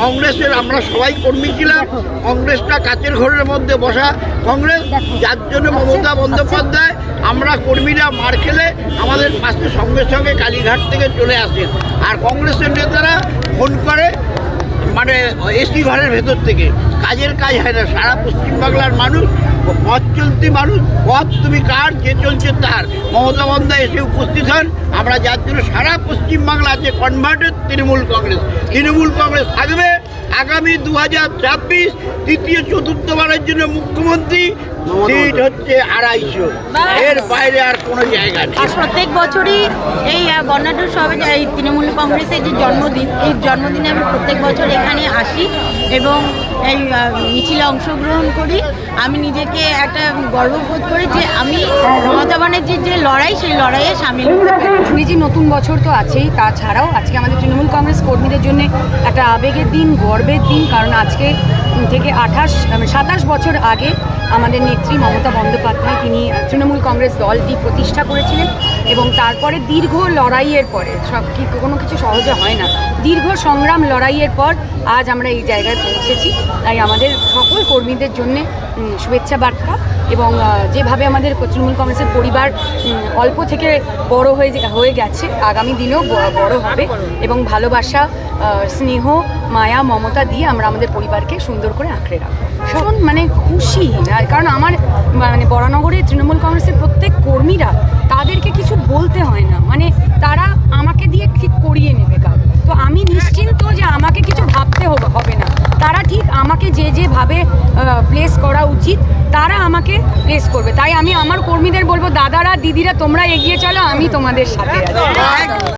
কংগ্রেসের আমরা সবাই কর্মী ছিলাম, কংগ্রেসটা কাচের ঘরের মধ্যে বসা কংগ্রেস, যার জন্য মমতা বন্দ্যোপাধ্যায়, আমরা কর্মীরা মার খেলে আমাদের পাশে সঙ্গে সঙ্গে কালীঘাট থেকে চলে আসেন। আর কংগ্রেসের নেতারা ফোন করে মানে এসি ঘরের ভেতর থেকে। কাজের কাজ হয় না। সারা পশ্চিমবাংলার মানুষ, পথ চলতি মানুষ, পথ তুমি কার যে চলছে তার। মমতা বন্দা এসে উপস্থিত হন। আমরা যার জন্য সারা পশ্চিমবাংলা আছে কনভার্টেড তৃণমূল কংগ্রেস। তৃণমূল কংগ্রেস থাকবে। আগামী দু হাজার ছাব্বিশ তৃতীয় চতুর্থবারের জন্য মুখ্যমন্ত্রী সিট হচ্ছে আড়াইশো। এর বাইরে আর কোনো জায়গা নেই। আর প্রত্যেক বছরই এই বর্ণাঢ্য সবে এই তৃণমূল কংগ্রেসের যে জন্মদিন এই জন্মদিনে আমি প্রত্যেক বছর এখানে আসি। এবং এই মিছিলে অংশগ্রহণ করি। আমি নিজেকে একটা গর্ববোধ করি যে আমি মমতা ব্যানার্জির যে লড়াই, সেই লড়াইয়ে সামিল পারি। নতুন বছর তো আছেই, তাছাড়াও আজকে আমাদের তৃণমূল কংগ্রেস কর্মীদের জন্য একটা আবেগের দিন, গর্বের দিন, কারণ আজকে থেকে আঠাশ সাতাশ বছর আগে আমাদের নেত্রী মমতা বন্দ্যোপাধ্যায়, তিনি তৃণমূল কংগ্রেস দলটি প্রতিষ্ঠা করেছিলেন। এবং তারপরে দীর্ঘ লড়াইয়ের পরে, সব কি কোনো কিছু সহজে হয় না। দীর্ঘ সংগ্রাম লড়াইয়ের পর আজ আমরা এই জায়গায় পৌঁছেছি। তাই আমাদের সকল কর্মীদের জন্য শুভেচ্ছা বার্তা এবং যেভাবে আমাদের তৃণমূল কংগ্রেসের পরিবার অল্প থেকে বড় হয়ে হয়ে গেছে, আগামী দিনেও বড় হবে এবং ভালোবাসা স্নেহ, মায়া, মমতা দিয়ে আমরা আমাদের পরিবারকে সুন্দর করে আঁকড়ে রাখব। ভীষণ মানে খুশি। কারণ আমার মানে বরানগরে তৃণমূল কংগ্রেসের প্রত্যেক কর্মীরা বলতে হয় না। মানে তারা আমাকে দিয়ে ঠিক করিয়ে নেবে কাজ। তো আমি নিশ্চিন্ত যে আমাকে কিছু ভাবতে হবে না। তারা ঠিক আমাকে যে যেভাবে প্লেস করা উচিত, তারা আমাকে প্লেস করবে। তাই আমি আমার কর্মীদের বলব, দাদারা, দিদিরা, তোমরা এগিয়ে চলো, আমি তোমাদের সাথে